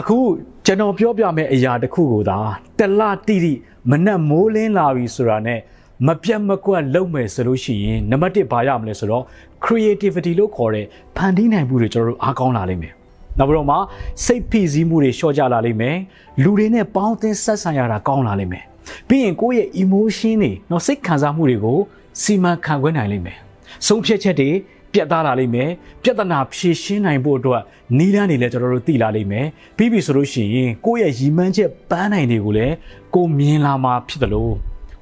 အခုကျွန်တော်ပြောပြမယ့်အရာတစ်ခုကိုသာတလတိတိမနက်မိုးလင်းလာပြီဆိုတာနဲ့မပြတ်မကွက်လုပ်မယ်ဆိုလို့ရှိရင်နံပါတ်1ဘာရမလဲဆိုတော့ creativity လို့ခေါ်တဲ့ဖန်တီးနိုင်မှုတွေကျွန်တော်တို့အားကောင်းလာလိမ့်မယ်။နောက်ပြီးတော့မှစိတ်ဖိစီးမှုတွေလျှော့ကျလာလိမ့်မယ်။လူတွေနဲ့ပေါင်းသင်းဆက်ဆံရတာကောင်းလာလိမ့်မယ်။ပြီးရင်ကိုယ့်ရဲ့ emotion တွေနော်စိတ်ခံစားမှုတွေကိုစီမံခန့်ခွဲနိုင်လိမ့်မယ်။ ဆုံးဖြတ်ချက်တွေပြတ်သားလာလိမ့်မယ်ပြဿနာဖြေရှင်းနိုင်ဖို့အတွက်နီးလန်းတွေလည်းကျွန်တော်တို့သိလာလိမ့်မယ်ပြီးပြီဆိုလို့ရှိရင်ကိုယ့်ရဲ့ရည်မှန်းချက်ပန်းနိုင်တွေကိုလည်းကိုမြင်လာမှာဖြစ်တယ်လို့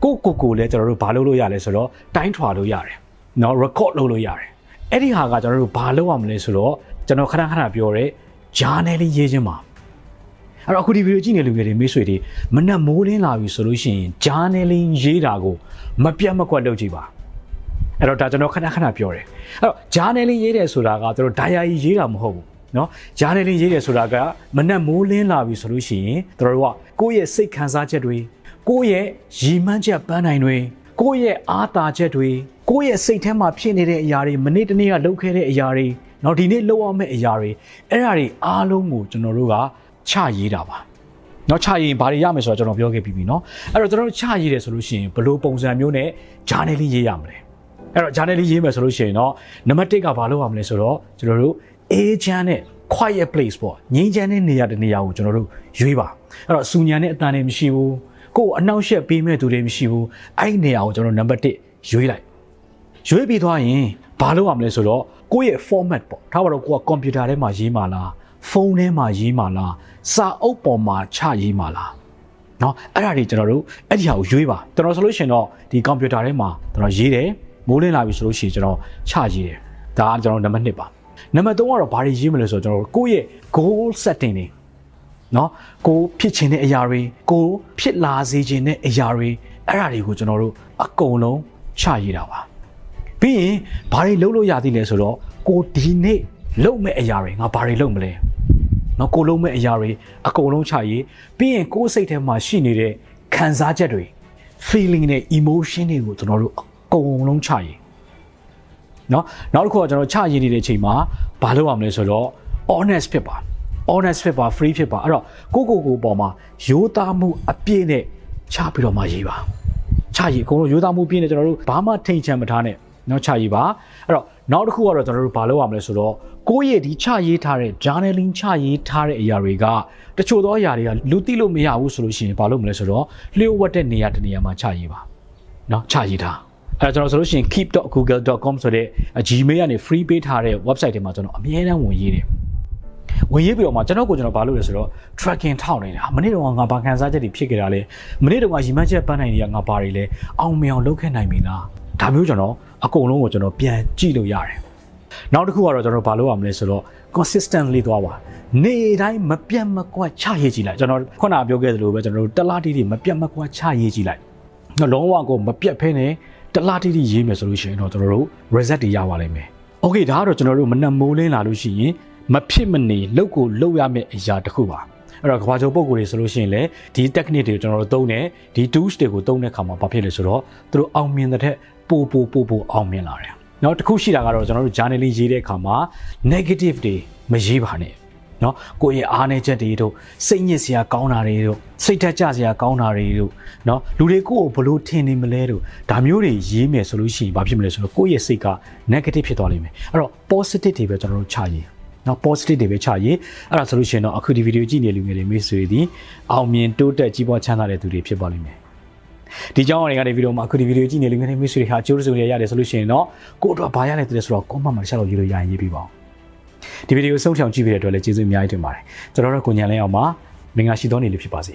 ကိုကိုကိုလည်းကျွန်တော်တို့ဘာလုပ်လို့ရလဲဆိုတော့တိုင်းထွာလို့ရတယ်နော် record လုပ်လို့ရတယ်အဲ့ဒီဟာကကျွန်တော်တို့ဘာလုပ်ရမလဲဆိုတော့ကျွန်တော်ခဏခဏပြောရဲ journaling ရေးခြင်းပါအဲ့တော့အခုဒီဗီဒီယိုကြည့်နေလူငယ်တွေမိတ်ဆွေတွေမနှက်မိုးလင်းလာပြီဆိုလို့ရှိရင် journaling ရေးတာကိုမပြတ်မကွက်လုပ်ကြည့်ပါ အဲ့တော့ဒါကျွန်တော်ခဏခဏပြောတယ်အဲ့တော့ journaling ရေးတယ်ဆိုတာကသူတို့ diary ရေးတာမဟုတ်ဘူးเนาะ journaling ရေးတယ်ဆိုတာကမနက်မိုးလင်းလာပြီဆိုလို့ရှိရင်သူတို့ကကိုယ့်ရဲ့စိတ်ခံစားချက်တွေကိုယ့်ရဲ့ရည်မှန်းချက်ပန်းနိုင်တွေကိုယ့်ရဲ့အားတာချက်တွေကိုယ့်ရဲ့စိတ်ထဲမှာဖြစ်နေတဲ့အရာတွေမနေ့တနေ့ကလုပ်ခဲ့တဲ့အရာတွေเนาะဒီနေ့လုပ်အောင်မဲ့အရာတွေအဲ့ဒါတွေအားလုံးကိုကျွန်တော်တို့ကချရေးတာပါเนาะချရေးဘာတွေရမယ်ဆိုတော့ကျွန်တော်ပြောခဲ့ပြီးပြီเนาะအဲ့တော့ကျွန်တော်တို့ချရေးတယ်ဆိုလို့ရှိရင်ဘယ်လိုပုံစံမျိုးနဲ့ journaling ရေးရမလဲ အဲ့တော့ journaling ရေးမယ်ဆိုလို့ရှိရင်เนาะနံပါတ်1ကဘာလုပ်ရမလဲဆိုတော့ကျွန်တော်တို့ agent နဲ့ quiet place ပေါ့ငြိမ်းချမ်းတဲ့နေရာတစ်နေရာကိုကျွန်တော်တို့ရွေးပါအဲ့တော့စူညံတဲ့အတန်တွေမရှိဘူးကိုယ်အနှောက်အယှက်ပေးမဲ့သူတွေမရှိဘူးအဲ့ဒီနေရာကိုကျွန်တော်နံပါတ်1ရွေးလိုက်ရွေးပြီးသွားရင်ဘာလုပ်ရမလဲဆိုတော့ကိုယ့်ရဲ့ format ပေါ့ထားပါတော့ကိုကကွန်ပျူတာထဲမှာရေးမှာလားဖုန်းထဲမှာရေးမှာလားစာအုပ်ပေါ်မှာချရေးမှာလားเนาะအဲ့ဒါတွေကျွန်တော်တို့အဲ့ဒီဟာကိုရွေးပါကျွန်တော်ဆိုလို့ရှိရင်တော့ဒီကွန်ပျူတာထဲမှာကျွန်တော်ရေးတယ် မိုးလင်းလာပြီဆိုလို့ရှိရင်ကျွန်တော်ချရေးတယ်ဒါကကျွန်တော်နံပါတ်1ပါနံပါတ်3ကတော့ဘာတွေရေးမလဲဆိုတော့ကျွန်တော်ကိုယ့်ရဲ့ goal setting တွေနော်ကိုဖြစ်ချင်တဲ့အရာတွေကိုဖြစ်လာစေချင်တဲ့အရာတွေအဲ့ဒါတွေကိုကျွန်တော်တို့အကုန်လုံးချရေးတာပါပြီးရင်ဘာတွေလုပ်လို့ရသည်လဲဆိုတော့ကိုဒီနေ့လုပ်မဲ့အရာတွေငါဘာတွေလုပ်မလဲနော်ကိုလုံးမဲ့အရာတွေအကုန်လုံးချရေးပြီးရင်ကိုယ်စိတ်ထဲမှာရှိနေတဲ့ခံစားချက်တွေ feeling နဲ့ emotion တွေကိုကျွန်တော်တို့အ ကုန်လုံးချရေးเนาะနောက်တစ်ခုကကျွန်တော်ချရေးနေတဲ့အချိန်မှာဘာလုပ်ရမလဲဆိုတော့ honest ဖြစ်ပါ honest ဖြစ်ပါ free ဖြစ်ပါအဲ့တော့ကိုကိုကိုပေါ်မှာရိုးသားမှုအပြည့်နဲ့ချပြီးတော့မှရေးပါချရေးအကုန်လုံးရိုးသားမှုပြည့်နဲ့ကျွန်တော်တို့ဘာမှထိန်ချန်မထားနဲ့เนาะချရေးပါအဲ့တော့နောက်တစ်ခုကတော့ကျွန်တော်တို့ဘာလုပ်ရမလဲဆိုတော့ကိုယ့်ရဲ့ဒီချရေးထားတဲ့ journaling ချရေးထားတဲ့အရာတွေကတချို့သောအရာတွေကလူသိလို့မရဘူးဆိုလို့ရှိရင်ဘာလုပ်မလဲဆိုတော့လျှို့ဝှက်တဲ့နေရာတစ်နေရာမှာချရေးပါเนาะချရေးထား အဲကျွန်တော်ဆိုလို့ရှိရင် keep.google.com ဆိုတဲ့ Gmail ကနေ free ပေးထားတဲ့ website တွေမှာကျွန်တော်အမြဲတမ်းဝင်ရေးတယ်ဝင်ရေးပြီးတော့မှကျွန်တော်ကိုကျွန်တော်ဘာလုပ်လဲဆိုတော့ tracking ထောက်နေတာမနေ့တော့ငါဘာခံစားချက်တွေဖြစ်ခဲ့တာလဲမနေ့တော့ငါရီမန်းချက်ပန်းနိုင်တွေကငါဘာတွေလဲအောင်မြင်အောင်လုပ်ခဲ့နိုင်ပြီလားဒါမျိုးကျွန်တော်အကုန်လုံးကိုကျွန်တော်ပြန်ကြည့်လို့ရတယ်နောက်တစ်ခုကတော့ကျွန်တော်ဘာလုပ်ရမလဲဆိုတော့ consistently သွားပါနေတိုင်းမပြတ်မကွက်ချရေးကြည့်လိုက်ကျွန်တော်ခုနပြောခဲ့သလိုပဲကျွန်တော်တို့တလားတီးတီမပြတ်မကွက်ချရေးကြည့်လိုက်တော့လုံးဝကိုမပြတ်ဖဲနဲ့ တလားတီးတီရေးမယ်ဆိုလို့ရှိရင်တော့ကျွန်တော်တို့ reset တွေရပါလိမ့်မယ်။ Okay ဒါကတော့ကျွန်တော်တို့မနက်မိုးလင်းလာလို့ရှိရင်မဖြစ်မနေလောက်ကိုလောက်ရမယ့်အရာတစ်ခုပါ။အဲ့တော့ကဘာကျော်ပုံကိုယ်တွေဆိုလို့ရှိရင်လည်းဒီ technique တွေကိုကျွန်တော်တို့သုံးတယ်ဒီ tools တွေကိုသုံးတဲ့အခါမှာဘာဖြစ်လဲဆိုတော့သူတို့အောင်မြင်တဲ့ထက်ပိုပိုပိုပိုအောင်မြင်လာတယ်။နောက်တစ်ခုရှိတာကတော့ကျွန်တော်တို့ journaling ရေးတဲ့အခါမှာ negative တွေမရေးပါနဲ့။ နော်ကိုယ့်ရဲ့အားနည်းချက်တွေတို့စိတ်ညစ်စရာကောင်းတာတွေတို့စိတ်ထက်ကြစရာကောင်းတာတွေတို့နော်လူတွေကိုယ်ကိုဘလို့ထင်နေမလဲတို့ဒါမျိုးတွေရေးမယ်ဆိုလို့ရှိရင်ဘာဖြစ်မလဲဆိုတော့ကိုယ့်ရဲ့စိတ်က negative ဖြစ်သွားလိမ့်မယ်အဲ့တော့ positive တွေပဲကျွန်တော်တို့ချရေးနော် positive တွေပဲချရေးအဲ့ဒါဆိုလို့ရှိရင်တော့အခုဒီဗီဒီယိုကြည့်နေလူငယ်တွေမိတ်ဆွေတွေအောင်မြင်တိုးတက်ကြီးပွားချမ်းသာတဲ့သူတွေဖြစ်ပါလိမ့်မယ်ဒီကြောင်းအရာတွေဗီဒီယိုမှာအခုဒီဗီဒီယိုကြည့်နေလူငယ်တွေမိတ်ဆွေတွေဟာကျိုးစုံရရတယ်ဆိုလို့ရှိရင်တော့ကိုယ့်အတွက်ဘာရလဲတဲ့ဆိုတော့ comment မှာတစ်ချက်လောက်ရေးလို့ရရင်ရေးပြပါဦး ဒီဗီဒီယိုဆုံးချောင်ကြည့်ပြီးတဲ့အတွက်လည်းကျေးဇူးအများကြီးတင်ပါတယ်ကျွန်တော်တို့ကိုညံလဲအောင်ပါမင်္ဂလာရှိသောနေ့လေးဖြစ်ပါစေ